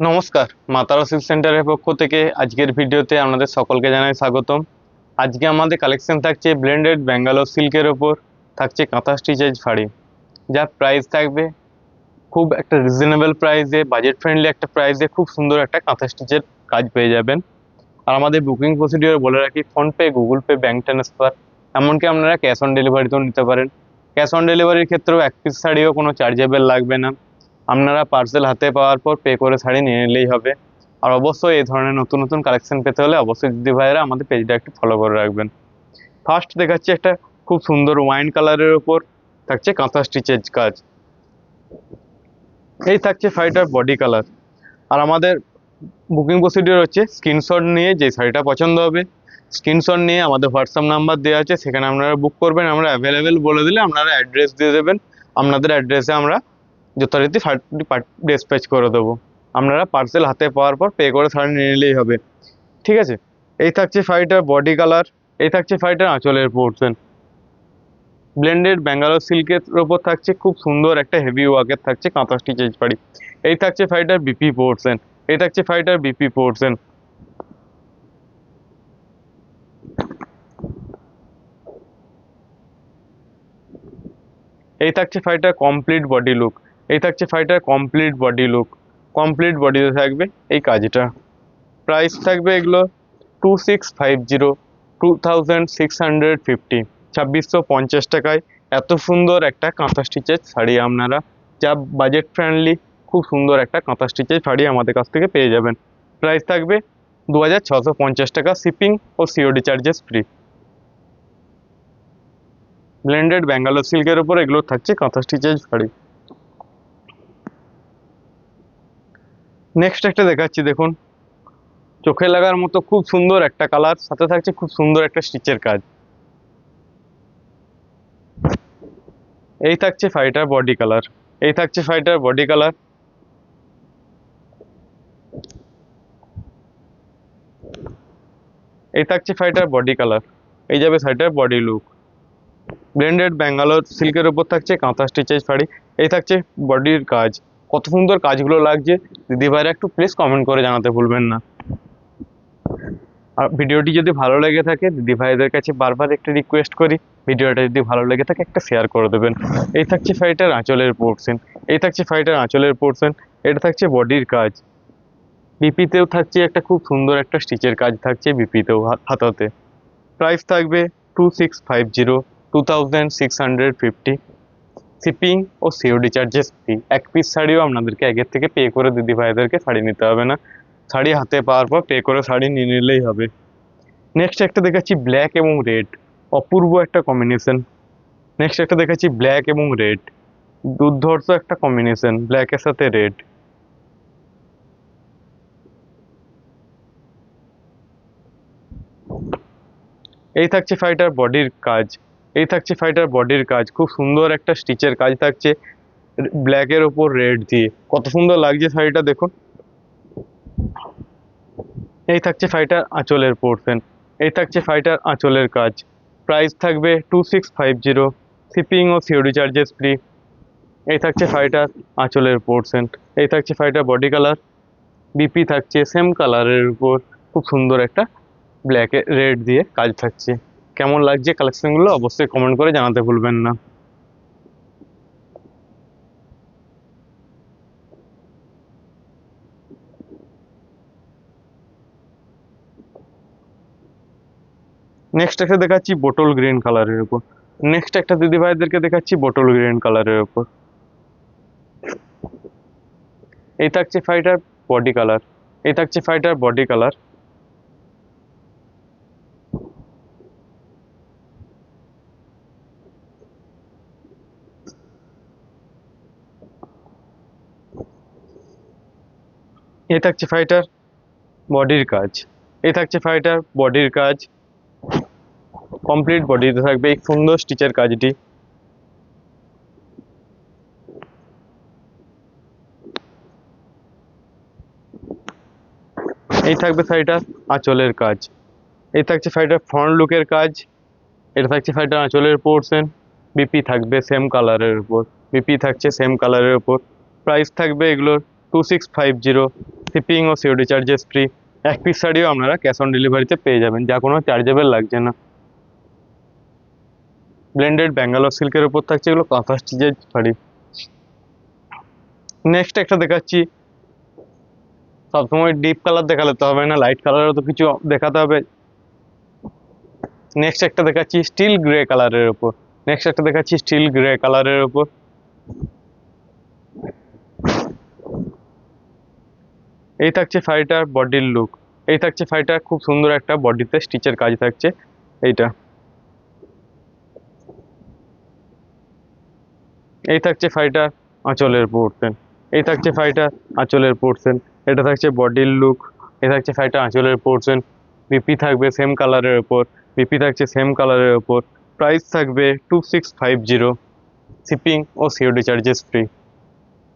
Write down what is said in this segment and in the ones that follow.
নমস্কার মাতারা সিল্ক সেন্টারের পক্ষ থেকে আজকের ভিডিওতে আপনাদের সকলকে জানাই স্বাগতম। আজকে আমাদের কালেকশন থাকছে ব্লেন্ডেড ব্যাঙ্গালোর সিল্কের ওপর, থাকছে কাঁথা স্টিচেজ শাড়ি। যার প্রাইস থাকবে খুব একটা রিজনেবল প্রাইসে বাজেট ফ্রেন্ডলি একটা প্রাইসে খুব সুন্দর একটা কাঁথা স্টিচের কাজ পেয়ে যাবেন। আর আমাদের বুকিং প্রসিডিওর বলে রাখি PhonePe Google Pay bank transfer এমনকি আপনারা ক্যাশ অন ডেলিভারিতেও নিতে পারেন। ক্যাশ অন ডেলিভারির ক্ষেত্রেও এক পিস শাড়িও কোনো চার্জেবল লাগবে না। আপনারা পার্সেল হাতে পাওয়ার পর পে করে শাড়ি নিয়ে নিলেই হবে। আর অবশ্যই এই ধরনের নতুন নতুন কালেকশন পেতে হলে অবশ্যই দিদি ভাইয়েরা আমাদের পেজটা একটু ফলো করে রাখবেন। ফার্স্ট দেখাচ্ছি একটা খুব সুন্দর ওয়াইন কালারের ওপর থাকছে কাঁথা স্টিচের কাজ। এই থাকছে শাড়িটার বডি কালার আর আমাদের বুকিং প্রসিডিওর হচ্ছে স্ক্রিনশট নিয়ে যে শাড়িটা পছন্দ হবে স্ক্রিনশট নিয়ে আমাদের হোয়াটসঅ্যাপ নাম্বার দেওয়া আছে, সেখানে আপনারা বুক করবেন। আমরা অ্যাভেলেবেল বলে দিলে আপনারা অ্যাড্রেস দিয়ে দেবেন। আপনাদের অ্যাড্রেসে আমরা যথারীতি শাড়িটি ডিসপ্যাচ করে দেবো। আপনারা পার্সেল হাতে পাওয়ার পর পে করে শাড়ি নিয়ে নিলেই হবে। ঠিক আছে? এই থাকছে শাড়িটার বডি কালার এই থাকছে শাড়িটার আঁচলের পোর্শন ব্লেন্ডেড ব্যাঙ্গালোর সিল্কের ওপর থাকছে খুব সুন্দর একটা হেভি ওয়ার্কের থাকছে কাঁথা স্টিচেজ শাড়ি এই থাকছে শাড়িটার বিপি পোর্শন এই থাকছে শাড়িটার বিপি পোর্শন এই থাকছে শাড়িটার কমপ্লিট বডি লুক এই থাকছে শাড়িটার কমপ্লিট বডি লুক কমপ্লিট বডিতে থাকবে এই কাজটা। প্রাইস থাকবে এগুলো two six five zero two thousand six hundred fifty ছাব্বিশশো পঞ্চাশ টাকায় এত সুন্দর একটা কাঁথা স্টিচের শাড়ি আপনারা। যা বাজেট ফ্রেন্ডলি খুব সুন্দর একটা কাঁথা স্টিচের শাড়ি আমাদের কাছ থেকে পেয়ে যাবেন। প্রাইস থাকবে দু হাজার ছশো পঞ্চাশ টাকা শিপিং ও COD charges free blended Bangalore সিল্কের উপর এগুলো থাকছে কাঁথা স্টিচের শাড়ি। নেক্সট একটা দেখাচ্ছি, দেখুন। চোখে লাগার মতো খুব সুন্দর একটা কালার সাথে থাকছে খুব সুন্দর একটা স্টিচের কাজ। এই থাকছে ফাইটার বডি কালার এই থাকছে ফাইটার বডি কালার এই থাকছে ফাইটার বডি কালার এই যাবে শাড়িটার বডি লুক ব্লেন্ডেড ব্যাঙ্গালোর সিল্কের উপর থাকছে কাঁথা স্টিচের শাড়ি, এই থাকছে বডির কাজ। কত সুন্দর কাজগুলো লাগছে। দিদি ভাইরা একটু প্লিজ কমেন্ট করে জানাতে ভুলবেন না। আর ভিডিওটি যদি ভালো লেগে থাকে দিদি ভাইদের কাছে বারবার একটা রিকোয়েস্ট করি, ভিডিওটা যদি ভালো লেগে থাকে, একটা শেয়ার করে দেবেন। এই থাকছে ফাইটার আঁচলের পোর্শন এই থাকছে ফাইটার আঁচলের পোর্শন এটা থাকছে বডির কাজ। বিপিতেও থাকছে একটা খুব সুন্দর একটা স্টিচের কাজ থাকছে বিপিতেও হাতাতে। প্রাইস থাকবে two six five zero two thousand six hundred fifty shipping ও সিওডি চার্জেস ফ্রি এক পিস শাড়িও আপনাদেরকে আগের থেকে পে করে দিদি ভাইদেরকে শাড়ি নিতে হবে না। শাড়ি হাতে পাওয়ার পর পে করে শাড়ি নিয়ে নিলেই হবে। নেক্সট একটা দেখাচ্ছি ব্ল্যাক এবং রেড অপূর্ব একটা কম্বিনেশন নেক্সট একটা দেখাচ্ছি ব্ল্যাক এবং রেড দুর্ধর্ষ একটা কম্বিনেশন ব্ল্যাকের সাথে রেড এই থাকছে ফাইটার বডির কাজ। এই থাকছে ফাইটার বডির কাজ। খুব সুন্দর একটা স্টিচের কাজ থাকছে। ব্ল্যাকের ওপর রেড দিয়ে। কত সুন্দর লাগছে শাড়িটা, দেখুন। এই থাকছে ফাইটার আঁচলের পোর্শন এই থাকছে ফাইটার আঁচলের কাজ। প্রাইস থাকবে two six five zero shipping ও সিওডি চার্জেস ফ্রি এই থাকছে ফাইটার আঁচলের পোর্শন এই থাকছে ফাইটার বডি কালার বিপি থাকছে সেম কালারের উপর। খুব সুন্দর একটা ব্ল্যাক রেড দিয়ে কাজ থাকছে। কেমন লাগছে কালেকশনগুলো অবশ্যই কমেন্ট করে জানাতে ভুলবেন না। নেক্সট একটা দেখাচ্ছি বোটল গ্রিন কালারের উপর। নেক্সট একটা দিদি ভাইদেরকে দেখাচ্ছি বোটল গ্রিন কালারের উপর। এই থাকছে ফাইটার বডি কালার এই থাকছে ফাইটার বডি কালার এই থাকছে ফাইটার বডির কাজ। এ থাকছে ফাইটার বডির কাজ। কমপ্লিট বডিতে থাকবে। এই সুন্দর স্টিচের কাজটি। এই থাকবে শাড়িটার আঁচলের কাজ। এই থাকছে শাড়িটার ফ্রন্ট লুকের কাজ। এটা থাকছে শাড়িটার আঁচলের পোর্শন বিপি থাকবে সেম কালারের উপর। বিপি থাকছে সেম কালারের উপর। প্রাইস থাকবে এগুলোর two six five zero shipping ও সিওডি চার্জেস ফ্রি এক পিস শাড়িও আপনারা ক্যাশ অন ডেলিভারিতে পেয়ে যাবেন, যা কোনো চার্জেবল লাগছে না। ব্লেন্ডেড ব্যাঙ্গালোর সিল্কের উপর থাকছে এগুলো কাঁথা স্টিচের শাড়ি। নেক্সট একটা দেখাচ্ছি। সবসময় ডিপ কালার দেখালে তো হবে না লাইট কালারও তো কিছু দেখাতে হবে। নেক্সট একটা দেখাচ্ছি স্টিল গ্রে কালারের উপর। নেক্সট একটা দেখাচ্ছি স্টিল গ্রে কালারের উপর। এই থাকছে শাড়িটার বডির লুক এই থাকছে শাড়িটার খুব সুন্দর একটা বডিতে স্টিচের কাজ থাকছে। এইটা। এই থাকছে শাড়িটার আঁচলের পোর্শন এই থাকছে শাড়িটার আঁচলের পোর্শন এটা থাকছে বডির লুক এই থাকছে শাড়িটা আঁচলের পোর্শন বিপি থাকবে সেম কালারের ওপর বিপি থাকছে সেম কালারের ওপর প্রাইস থাকবে two six five zero shipping ও সিওডি চার্জেস ফ্রি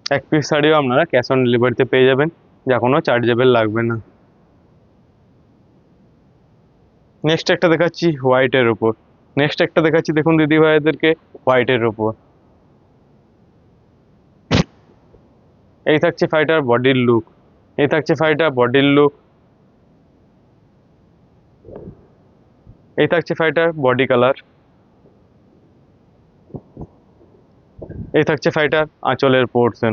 এক পিস শাড়িও আপনারা ক্যাশ অন ডেলিভারিতে পেয়ে যাবেন। যা কোনো চার্জেবল লাগবে না। নেক্সট একটা দেখাচ্ছি হোয়াইটের ওপর নেক্সট একটা দেখাচ্ছি দেখুন দিদি ভাইদেরকে হোয়াইটের ওপর এই থাকছে ফাইটার বডির লুক এই থাকছে ফাইটার বডির লুক এই থাকছে ফাইটার বডি কালার এই থাকছে ফাইটার আঁচলের পোর্শন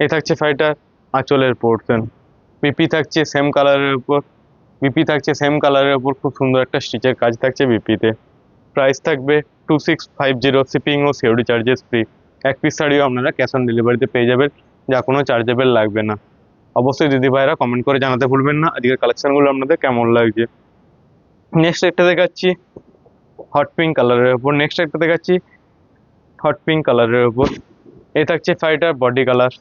এই থাকছে ফাইটার আঁচলের পোর্শন বিপি থাকছে সেম কালারের উপর। বিপি থাকছে সেম কালারের উপর, খুব সুন্দর একটা স্টিচের কাজ থাকছে বিপিতে প্রাইস থাকবে two six five zero shipping ও সিওডি চার্জেস ফ্রি এক পিস শাড়িও আপনারা ক্যাশ অন ডেলিভারিতে পেয়ে যাবেন, যা কোনো চার্জেবল লাগবে না। অবশ্যই দিদি ভাইরা কমেন্ট করে জানাতে ভুলবেন না, আজকের কালেকশানগুলো আপনাদের কেমন লাগছে। নেক্সট একটা দেখাচ্ছি হট পিঙ্ক কালারের উপর। নেক্সট একটা দেখাচ্ছি হট পিঙ্ক কালারের উপর। এ থাকছে শাড়িটার বডি কালার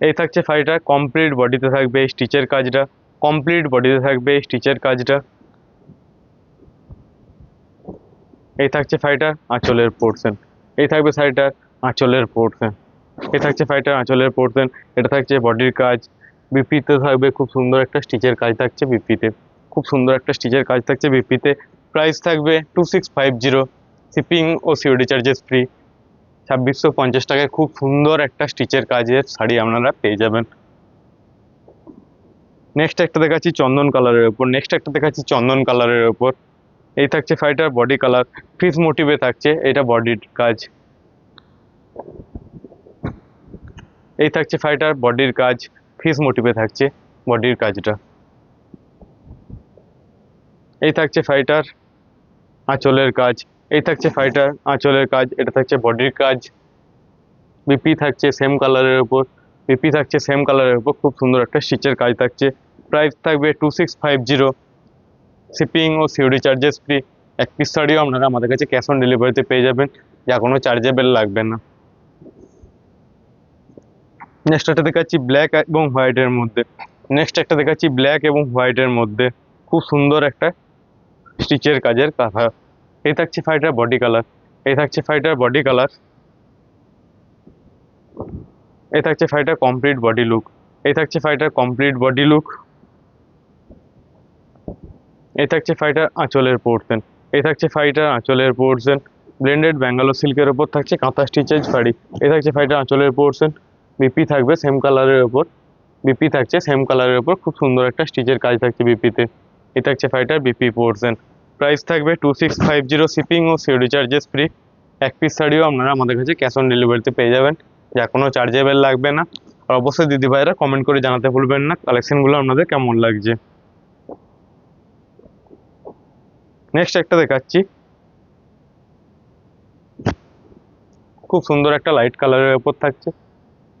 এই থাকছে শাড়িটার কমপ্লিট বডিতে থাকবে স্টিচের কাজটা কমপ্লিট বডিতে থাকবে স্টিচের কাজটা। এই থাকছে শাড়িটার আঁচলের পোর্শন এই থাকবে শাড়িটার আঁচলের পোর্শন এই থাকছে শাড়িটার আঁচলের পোর্শন এটা থাকছে বডির কাজ। বিপিতে থাকবে খুব সুন্দর একটা স্টিচের কাজ থাকছে বিপিতে। খুব সুন্দর একটা স্টিচের কাজ থাকছে বিপিতে। প্রাইস থাকবে two six five zero shipping ও সিওডি চার্জেস ফ্রি ছাব্বিশশো পঞ্চাশ টাকায় খুব সুন্দর একটা স্টিচের কাজের শাড়ি আপনারা পেয়ে যাবেন। নেক্সট একটা দেখাচ্ছি চন্দন কালারের ওপর নেক্সট একটা দেখাচ্ছি চন্দন কালারের ওপর এই থাকছে শাড়িটার বডি কালার ফিস মোটিভে থাকছে, এটা বডির কাজ। এই থাকছে শাড়িটার বডির কাজ। ফিস মোটিভে থাকছে বডির কাজটা। এই থাকছে শাড়িটার আঁচলের কাজ। এই থাকছে ফাইটার আঁচলের কাজ, এটা থাকছে বডির কাজ বিপি থাকছে সেম কালারের উপর বিপি থাকছে সেম কালারের উপর, খুব সুন্দর একটা স্টিচের কাজ থাকছে প্রাইস থাকবে two six five zero shipping ও সিওডি চার্জেস ফ্রি এক পিস শাড়িও আপনারা আমাদের কাছে ক্যাশ অন ডেলিভারিতে পেয়ে যাবেন, যা কোনো চার্জেবেল লাগবে না। নেক্সট একটা দেখাচ্ছি ব্ল্যাক এবং হোয়াইটের মধ্যে নেক্সট একটা দেখাচ্ছি ব্ল্যাক এবং হোয়াইটের মধ্যে, খুব সুন্দর একটা স্টিচের কাজের কাঁথা। এই থাকছে ফাইটার বডি কালার এই থাকছে ফাইটার বডি কালার এই থাকছে ফাইটার কমপ্লিট বডি লুক এই থাকছে ফাইটার কমপ্লিট বডি লুক এই থাকছে ফাইটার আঁচলের পোর্শন এই থাকছে ফাইটার আঁচলের পোর্শন ব্লেন্ডেড ব্যাঙ্গালোর সিল্কের ওপর থাকছে কাঁথা স্টিচের শাড়ি, এই থাকছে ফাইটার আঁচলের পোর্শন বিপি থাকবে সেম কালারের ওপর বিপি থাকছে সেম কালারের ওপর খুব সুন্দর একটা স্টিচের কাজ থাকছে বিপিতে এই থাকছে ফাইটার বিপি পোর্শন প্রাইস থাকবে two six five zero shipping ও সিওডি চার্জেস ফ্রি এক পিস শাড়িও আপনারা আমাদের কাছে ক্যাশ অন ডেলিভারিতে পেয়ে যাবেন। যা কোনো চার্জেবল লাগবে না। আর অবশ্যই দিদি ভাইরা কমেন্ট করে জানাতে ভুলবেন না। কালেকশনগুলো আপনাদের কেমন লাগছে? নেক্সট একটা দেখাচ্ছি। খুব সুন্দর একটা লাইট কালারের উপর থাকছে।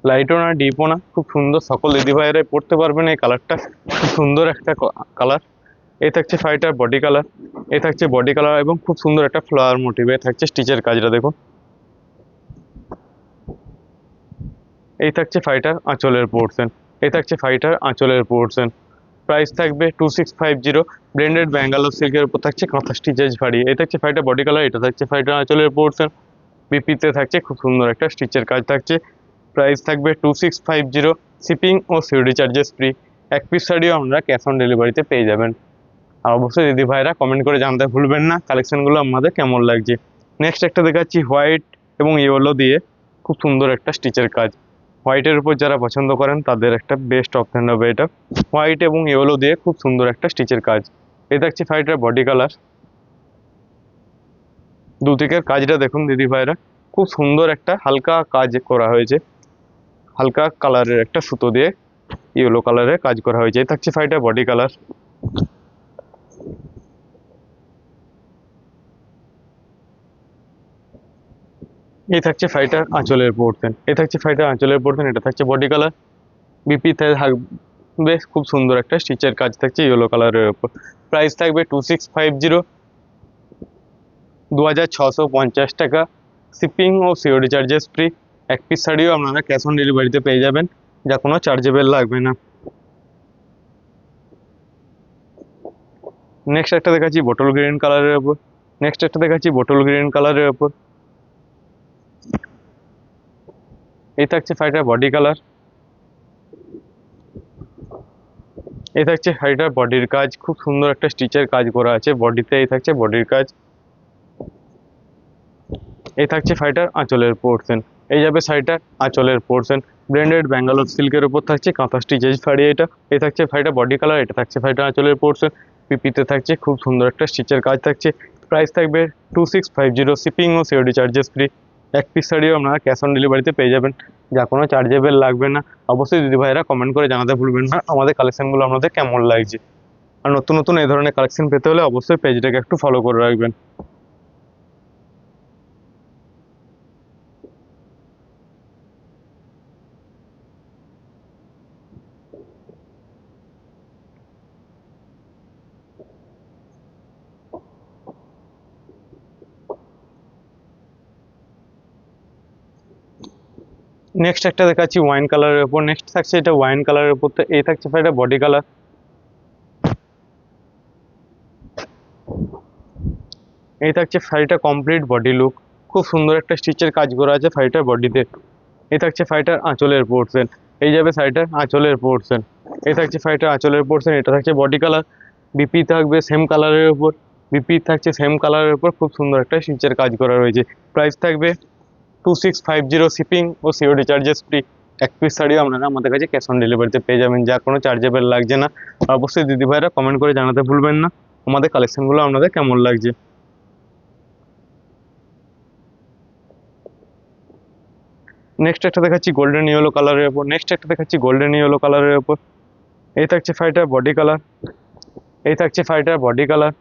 লাইটও না ডিপও না। খুব সুন্দর সকল দিদি ভাইয়েরাই পড়তে পারবেন এই কালারটা খুব সুন্দর একটা কালার এই থাকছে ফাইটার বডি কালার এই থাকছে বডি কালার এবং খুব সুন্দর একটা ফ্লাওয়ার মোটিভ এ থাকছে স্টিচের কাজটা, দেখুন। এই থাকছে ফাইটার আঁচলের পোর্শন এই থাকছে ফাইটার আঁচলের পোর্শন প্রাইস থাকবে two six five zero branded Bangalore সিল্কের উপর থাকছে কাঁথা স্টিচের ভারী এই থাকছে ফাইটার বডি কালার এটা থাকছে ফাইটার আঁচলের পোর্শন বিপিতে থাকছে খুব সুন্দর একটা স্টিচের কাজ থাকছে। প্রাইস থাকবে two six five zero shipping ও সিউডি চার্জেস ফ্রি এক পিস শাড়িও আপনারা ক্যাশ অন ডেলিভারিতে পেয়ে যাবেন। আর অবশ্যই দিদি ভাইরা কমেন্ট করে জানতে ভুলবেন না কালেকশনগুলো আমাদের কেমন লাগছে। নেক্সট একটা দেখাচ্ছি হোয়াইট এবং ইয়েলো দিয়ে খুব সুন্দর একটা স্টিচের কাজ। হোয়াইটের উপর যারা পছন্দ করেন, তাদের একটা বেস্ট অপশন হবে এটা। হোয়াইট এবং ইয়েলো দিয়ে খুব সুন্দর একটা স্টিচের কাজ। এই থাকছে শাড়িটার বডি কালার দুদিকের কাজটা দেখুন দিদি ভাইরা। খুব সুন্দর একটা হালকা কাজ করা হয়েছে। হালকা কালারের একটা সুতো দিয়ে ইয়েলো কালারের কাজ করা হয়েছে। এই থাকছে শাড়িটার বডি কালার এই থাকছে ফাইটার আঁচলের পোর্শন এই থাকছে ফাইটার আঁচলের পোর্শন এটা থাকছে বডি কালার বিপিতে থাকবে, খুব সুন্দর একটা স্টিচের কাজ থাকছে ইয়েলো কালারের ওপর প্রাইস থাকবে টু সিক্স ফাইভ জিরো দু হাজার ছশো পঞ্চাশ টাকা। শিপিং ও সিওডি চার্জেস ফ্রি এক পিস শাড়িও আপনারা ক্যাশ অন ডেলিভারিতে পেয়ে যাবেন, যা কোনো চার্জেবেল লাগবে না। নেক্সট একটা দেখাচ্ছি বটল গ্রিন কালারের ওপর নেক্সট একটা দেখাচ্ছি বটল গ্রিন কালারের উপর। এই থাকছে শাড়িটার বডি কালার এই থাকছে শাড়িটার বডির কাজ। খুব সুন্দর একটা স্টিচের কাজ করা আছে। বডিতে এই থাকছে বডির কাজ। এই থাকছে শাড়িটার আঁচলের পোর্শন এই যাবে শাড়িটার আঁচলের পোর্শন ব্র্যান্ডেড ব্যাঙ্গালোর সিল্কের উপর থাকছে কাঁথা স্টিচের শাড়ি এটা। এই থাকছে শাড়িটা বডি কালার এটা থাকছে শাড়িটা আঁচলের পোর্শন পিপিতে থাকছে খুব সুন্দর একটা স্টিচের কাজ থাকছে। প্রাইস থাকবে two six five zero shipping ও সিওডি চার্জেস ফ্রি এক পিস শাড়িও আপনারা ক্যাশ অন ডেলিভারিতে পেয়ে যাবেন। যা কোনো চার্জেবেল লাগবে না। অবশ্যই দিদি ভাইরা কমেন্ট করে জানাতে ভুলবেন না। আমাদের কালেকশানগুলো আপনাদের কেমন লাগছে? আর নতুন নতুন এই ধরনের কালেকশন পেতে হলে অবশ্যই পেজটাকে একটু ফলো করে রাখবেন। নেক্সট একটা দেখাচ্ছি ওয়াইন কালারের উপর। নেক্সট থাকছে এটা ওয়াইন কালারের উপর। তো এই থাকছে এটা বডি কালার এই থাকছে শাড়িটা কমপ্লিট বডি লুক খুব সুন্দর একটা স্টিচের কাজ করা আছে শাড়িটার বডিতে এই থাকছে শাড়িটার আঁচলের পোর্শন এই যাবে শাড়িটার আঁচলের পোর্শন এই থাকছে শাড়িটার আঁচলের পোর্শন এটা থাকছে বডি কালার বিপি থাকবে সেম কালারের উপর। বিপি থাকছে সেম কালারের উপর। খুব সুন্দর একটা স্টিচের কাজ করা রয়েছে। প্রাইস থাকবে two six five zero shipping ও সিওডি চার্জেস ফ্রি এক পিস শাড়িও আপনারা আমাদের কাছে ক্যাশ অন ডেলিভারিতে পেয়ে যাবেন, যা কোনো চার্জেবল লাগছে না। অবশ্যই দিদি ভাইরা কমেন্ট করে জানাতে ভুলবেন না। আমাদের কালেকশনগুলো আপনাদের কেমন লাগছে? নেক্সট একটা দেখাচ্ছি গোল্ডেন ইয়েলো কালারের ওপর নেক্সট একটা দেখাচ্ছি গোল্ডেন ইয়েলো কালারের ওপর এই থাকছে ফাইটার বডি কালার এই থাকছে ফাইটার বডি কালার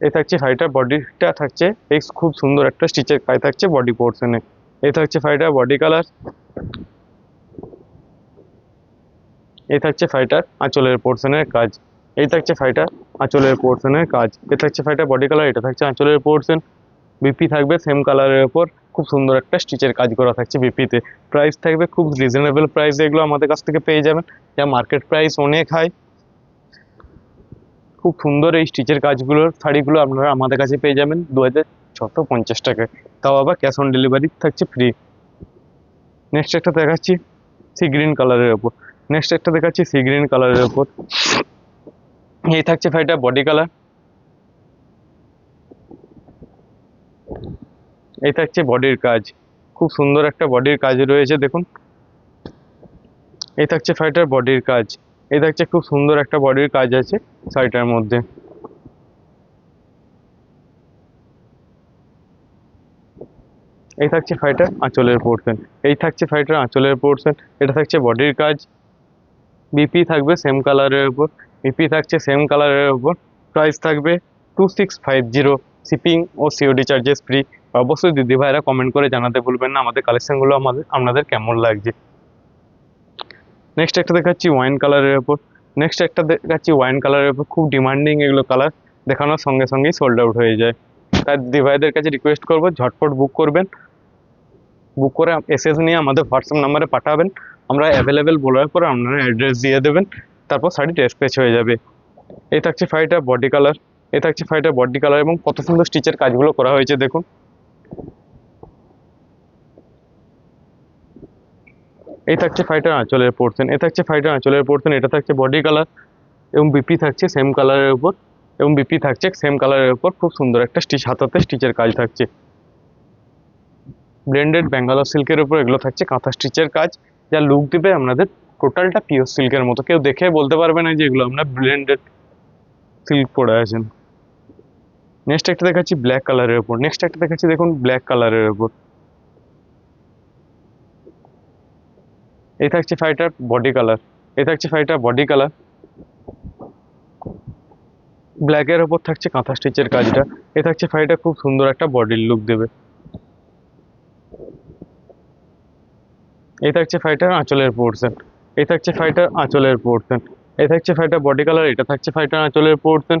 এই থাকছে শাড়িটার বডিটা থাকছে এই খুব সুন্দর একটা স্টিচের কাজ থাকছে বডি পোর্শনে এই থাকছে শাড়িটার বডি কালার এই থাকছে শাড়িটার আঁচলের পোর্শনের কাজ। এই থাকছে শাড়িটার আঁচলের পোর্শনের কাজ। এই থাকছে শাড়িটার বডি কালার এটা থাকছে আঁচলের পোর্শন বিপি থাকবে সেম কালারের ওপর খুব সুন্দর একটা স্টিচের কাজ করা থাকছে বিপিতে প্রাইস থাকবে, খুব রিজনেবল প্রাইস এগুলো আমাদের কাছ থেকে পেয়ে যাবেন। যা মার্কেট প্রাইস অনেক হাই খুব সুন্দর এই স্টিচের কাজগুলোর শাড়িগুলো আপনারা আমাদের কাছে পেয়ে যাবেন দু হাজার ছশো পঞ্চাশ টাকায়। তাও আবার ক্যাশ অন ডেলিভারি থাকছে ফ্রি নেক্সট একটা দেখাচ্ছি সি গ্রিন কালারের ওপর নেক্সট একটা দেখাচ্ছি সি গ্রিন কালারের ওপর এই থাকছে শাড়িটা বডি কালার এই থাকছে বডির কাজ। খুব সুন্দর একটা বডির কাজ রয়েছে, দেখুন। এই থাকছে শাড়িটার বডির কাজ। এই থাকছে খুব সুন্দর একটা বডির কাজ আছে শাড়িটার মধ্যে। এই থাকছে শাড়িটার আঁচলের পোর্শন এই থাকছে শাড়িটার আঁচলের পোর্শন এটা থাকছে বডির কাজ। বিপি থাকবে সেম কালারের উপর। বিপি থাকছে সেম কালারের উপর। প্রাইস থাকবে two six five zero shipping ও সিওডি চার্জেস ফ্রি অবশ্যই দিদি ভাইরা কমেন্ট করে জানাতে ভুলবেন না। আমাদের কালেকশনগুলো আমাদের আপনাদের কেমন লাগছে? নেক্সট একটা দেখাচ্ছি ওয়াইন কালারের ওপর নেক্সট একটা দেখাচ্ছি ওয়াইন কালারের ওপর খুব ডিমান্ডিং এগুলো কালার দেখানোর সঙ্গে সঙ্গেই সোল্ড আউট হয়ে যায়। তাই দিদি ভাইদের কাছে রিকোয়েস্ট করব, ঝটপট বুক করবেন। বুক করে এসএস নিয়ে আমাদের হোয়াটসঅ্যাপ নাম্বারে পাঠাবেন। আমরা অ্যাভেলেবেল বলার পর আপনারা অ্যাড্রেস দিয়ে দেবেন। তারপর শাড়ি ডেসপ্যাচ হয়ে যাবে। এই থাকছে শাড়িটা বডি কালার এ থাকছে শাড়িটা বডি কালার এবং কত সুন্দর স্টিচের কাজগুলো করা হয়েছে, দেখুন। এই থাকছে ফাইটার আঁচলের পোর্শন এ থাকছে ফাইটার আঁচলের পোর্শন এটা থাকছে বডি কালার এবং বিপি থাকছে সেম কালারের উপর, এবং বিপি থাকছে সেম কালারের উপর, খুব সুন্দর একটা স্টিচ হাতাতে স্টিচের কাজ থাকছে। ব্লেন্ডেড ব্যাঙ্গালোর সিল্কের উপর এগুলো থাকছে কাঁথা স্টিচের কাজ, যা লুক দিবে আপনাদের টোটালটা পিওর সিল্কের মতো। কেউ দেখে বলতে পারবে না যে এগুলো আপনার ব্লেন্ডেড সিল্ক পরে আছেন। নেক্সট একটা দেখাচ্ছি ব্ল্যাক কালারের উপর। নেক্সট একটা দেখাচ্ছি দেখুন ব্ল্যাক কালারের উপর। এই থাকছে ফাইটার বডি কালার এই থাকছে ফাইটার বডি কালার ব্ল্যাকের ওপর থাকছে কাঁথা স্টিচের কাজটা এ থাকছে ফাইটা খুব সুন্দর একটা বডির লুক দেবে। এই থাকছে ফাইটার আঁচলের পোর্শন এই থাকছে ফাইটার আঁচলের পোর্শন এই থাকছে ফাইটার বডি কালার এটা থাকছে ফাইটার আঁচলের পোর্শন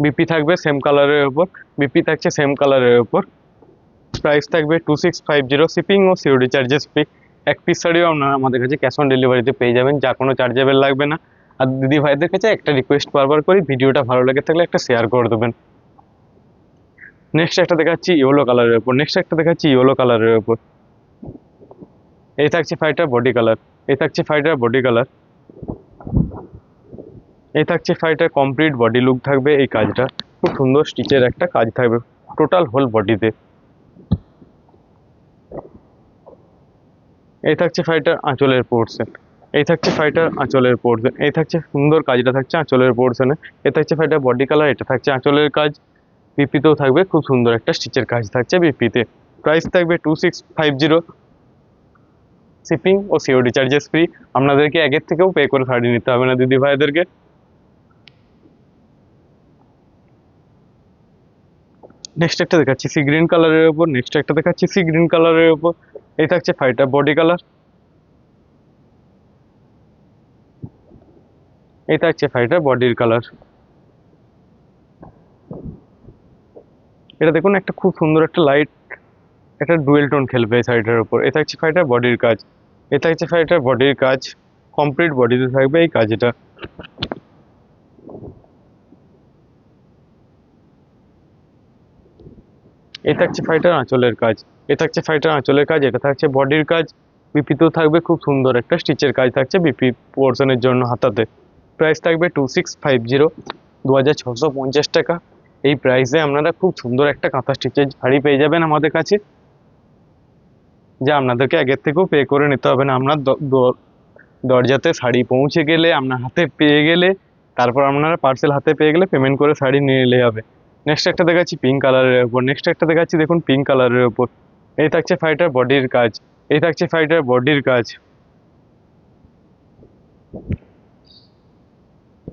বিপি থাকবে সেম কালারের ওপর বিপি থাকছে সেম কালারের ওপর। প্রাইস থাকবে two six five zero shipping ও সিওডি চার্জেস ফ্রি এক পিস শাড়িও আপনারা আমাদের কাছে ক্যাশ অন ডেলিভারিতে পেয়ে যাবেন, যা কোনো চার্জেবল লাগবে না। আর দিদি ভাইদের কাছে একটা রিকোয়েস্ট বারবার করি, ভিডিওটা ভালো লেগে থাকলে একটা শেয়ার করে দেবেন। নেক্সট একটা দেখাচ্ছি ইয়েলো কালারের উপর। নেক্সট একটা দেখাচ্ছি ইয়েলো কালারের উপর। এই থাকছে ফাইটার বডি কালার এই থাকছে ফাইটার বডি কালার এই থাকছে ফাইটার কমপ্লিট বডি লুক থাকবে এই কাজটা। খুব সুন্দর স্টিচের একটা কাজ থাকবে। টোটাল হোল বডিতে এই থাকছে ফাইটার আঁচলের পোর্শন এই থাকছে ফাইটার আঁচলের পোর্শন এই থাকছে সুন্দর কাজটা থাকছে আঁচলের পোর্শনে এ থাকছে ফাইটার বডি কালার এটা থাকছে আঁচলের কাজ বিপিতেও থাকবে, খুব সুন্দর একটা স্টিচের কাজ থাকছে বিপিতে প্রাইস থাকবে two six five zero shipping ও সিওডি চার্জেস ফ্রি আপনাদেরকে আগের থেকেও পে করে শাড়ি নিতে হবে না দিদি ভাইদেরকে নেক্সট একটা দেখাচ্ছি, সি গ্রিন কালারের উপর নেক্সট একটা দেখাচ্ছি, সি গ্রিন কালারের উপর এই থাকছে ফাইটার বডি কালার এই থাকছে ফাইটার বডির কালার এটা দেখুন, একটা খুব সুন্দর একটা লাইট একটা ডুয়েল টোন খেলবে এই শাড়িটার উপর এটা থাকছে ফাইটার বডির কাজ। এটা থাকছে ফাইটার বডির কাজ। কমপ্লিট বডিতে থাকবে এই কাজ এটা। থাকছে ফাইটার আঁচলের কাজ এটা থাকছে ফাইটার আঁচলের কাজ, এটা থাকছে বডির কাজ বিপিতেও থাকবে, খুব সুন্দর একটা স্টিচের কাজ থাকছে বিপি পোর্শনের জন্য হাতাতে। প্রাইস থাকবে টু সিক্স ফাইভ জিরো দু হাজার ছশো পঞ্চাশ টাকা। এই প্রাইসে আপনারা খুব সুন্দর একটা কাঁথা স্টিচের শাড়ি পেয়ে যাবেন আমাদের কাছে, যা আপনাদেরকে আগের থেকেও পে করে নিতে হবে না। আপনার দরজাতে শাড়ি পৌঁছে গেলে, আপনার হাতে পেয়ে গেলে, তারপর আপনারা পার্সেল হাতে পেয়ে গেলে পেমেন্ট করে শাড়ি নিয়ে নিলে হবে। নেক্সট একটা দেখাচ্ছি পিঙ্ক কালারের ওপর নেক্সট একটা দেখাচ্ছি দেখুন পিঙ্ক কালারের ওপর এই থাকছে ফাইটার বডির কাজ। এই থাকছে ফাইটার বডির কাজ।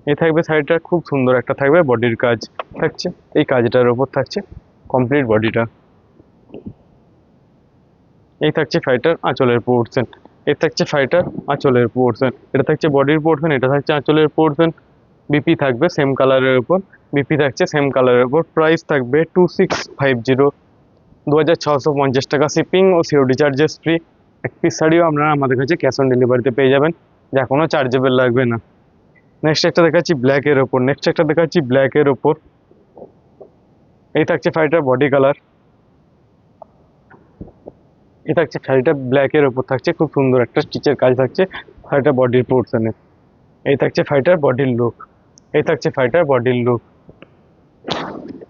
এই থাকবে শাড়িটা খুব সুন্দর একটা থাকবে বডির কাজ। থাকছে। এই কাজটার ওপর থাকছে কমপ্লিট বডিটা এই থাকছে ফাইটার আঁচলের পোর্শন এই থাকছে ফাইটার আঁচলের পোর্শন এটা থাকছে বডির পোর্শন এটা থাকছে আঁচলের পোর্শন বিপি থাকবে সেম কালারের উপর। বিপি থাকছে সেম কালারের উপর। প্রাইস থাকবে টু সিক্স ফাইভ জিরো দু হাজার ছশো পঞ্চাশ টাকা শিপিং ও সিওডি চার্জেস ফ্রি এক পিস শাড়িও আপনারা আমাদের কাছে ক্যাশ অন ডেলিভারিতে পেয়ে যাবেন। যা কোনো চার্জেবল লাগবে না। নেক্সট একটা দেখাচ্ছি ব্ল্যাকের ওপর নেক্সট একটা দেখাচ্ছি ব্ল্যাকের ওপর এই থাকছে শাড়িটার বডি কালার এই থাকছে শাড়িটা ব্ল্যাকের ওপর থাকছে। খুব সুন্দর একটা স্টিচের কাজ থাকছে শাড়িটা বডির পোর্শনে এই থাকছে ফাইটার বডির লুক এই থাকছে ফাইটার বডির লুক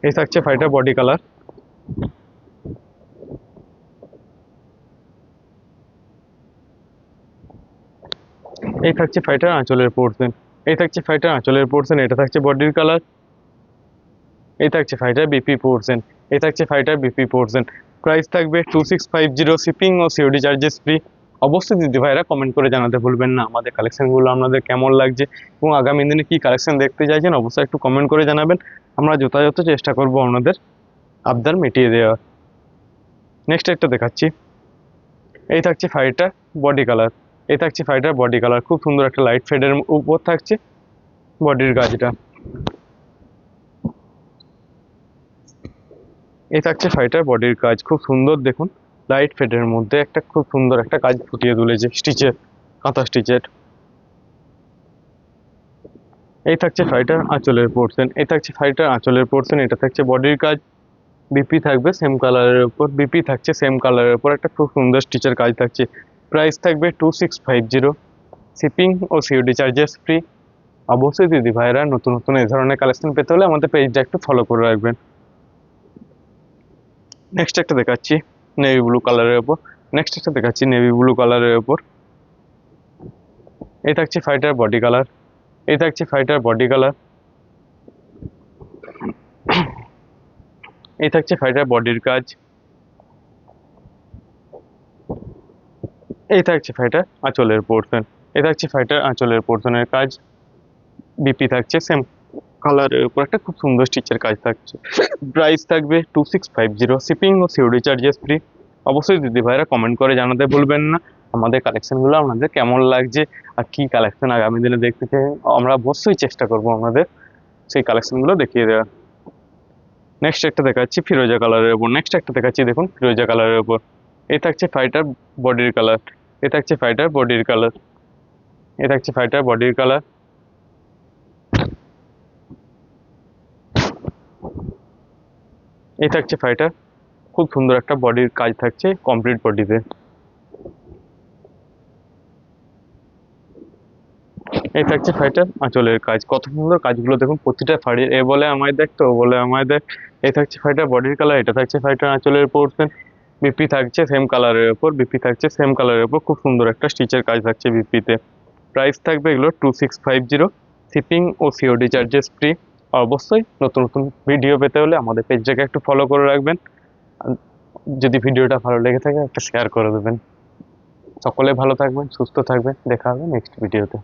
এই থাকছে ফাইটার বডি কালার এই থাকছে ফাইটার আঁচলের পোর্শন এই থাকছে ফাইটার আঁচলের পোর্শন এটা থাকছে বডির কালার এই থাকছে ফাইটার বিপি পোর্শন এই থাকছে ফাইটার বিপি পোর্শন প্রাইস থাকবে two six five zero shipping ও সিওডি চার্জেস ফ্রি অবশ্যই দিদি ভাইরা কমেন্ট করে জানাতে ভুলবেন না। আমাদের কালেকশনগুলো আপনাদের কেমন লাগছে এবং আগামী দিনে কী কালেকশন দেখতে চাইছেন অবশ্যই একটু কমেন্ট করে জানাবেন। আমরা যথাযথ চেষ্টা করব আপনাদের আবদার মিটিয়ে দেওয়ার। নেক্সট একটা দেখাচ্ছি। এই থাকছে ফাইটার বডি কালার এই থাকছে ফাইটার বডি কালার খুব সুন্দর একটা লাইট শেডের উপর থাকছে বডির কাজটা এই থাকছে ফাইটার বডির কাজ খুব সুন্দর দেখুন। লাইট ফেডের মধ্যে একটা খুব সুন্দর একটা কাজ ফুটিয়ে তুলেছে স্টিচের কাঁথা স্টিচের এই থাকছে ফাইটার আঁচলের পোর্শন এই থাকছে ফাইটার আঁচলের পোর্শন এটা থাকছে বডির কাজ। বিপি থাকবে সেম কালারের উপর বিপি থাকছে সেম কালারের উপর, একটা খুব সুন্দর স্টিচের কাজ থাকছে। প্রাইস থাকবে two six five zero shipping ও সিওডি চার্জেস ফ্রি অবশ্যই দিদি ভাইরা, নতুন নতুন এই ধরনের কালেকশন পেতে হলে আমাদের পেজটা একটু ফলো করে রাখবেন। নেক্সট একটা দেখাচ্ছি। নেভি ব্লু কালারের ওপর। নেক্সট একটা দেখাচ্ছি নেভি ব্লু কালারের ওপর। এই থাকছে ফাইটার বডি কালার এই থাকছে ফাইটার বডি কালার এই থাকছে ফাইটার বডির কাজ। এই থাকছে ফাইটার আঁচলের পোর্শন এই থাকছে ফাইটার আঁচলের পোর্শনের কাজ। বিপি থাকছে সেম কালারের উপর একটা খুব সুন্দর স্টিচের কাজ থাকছে। প্রাইস থাকবে two six five zero shipping ও সিওডি চার্জেস ফ্রি অবশ্যই দিদি ভাইরা কমেন্ট করে জানাতে ভুলবেন না। আমাদের কালেকশনগুলো আপনাদের কেমন লাগছে আর কি কালেকশন আগামী দিনে দেখতে চাই, আমরা অবশ্যই চেষ্টা করব আমাদের সেই কালেকশনগুলো দেখিয়ে দেওয়ার। নেক্সট একটা দেখাচ্ছি ফিরোজা কালারের উপর। নেক্সট একটা দেখাচ্ছি দেখুন ফিরোজা কালারের উপর। এই থাকছে ফাইটার বডির কালার এ থাকছে ফাইটার বডির কালার এ থাকছে ফাইটার বডির কালার এই থাকছে ফাইটার খুব সুন্দর একটা বডির কাজ থাকছে কমপ্লিট বডিতে এই থাকছে ফাইটার আঁচলের কাজ। কত সুন্দর কাজগুলো দেখুন, প্রতিটা ফাড়ির এ বলে আমায় দেখ তো বলে আমায় দেখ। এই থাকছে ফাইটার বডির কালার এটা থাকছে ফাইটার আঁচলের পোর্শন বিপি থাকছে সেম কালারের ওপর বিপি থাকছে সেম কালারের ওপর খুব সুন্দর একটা স্টিচের কাজ থাকছে বিপিতে প্রাইস থাকবে এগুলো two six five zero shipping ও সিওডি চার্জেস ফ্রি অবশ্যই নতুন নতুন ভিডিও পেতে হলে আমাদের পেজটাকে একটু ফলো করে রাখবেন। যদি ভিডিওটা ভালো লেগে থাকে, একটা শেয়ার করে দেবেন। সকলে ভালো থাকবেন, সুস্থ থাকবেন। দেখা হবে নেক্সট ভিডিওতে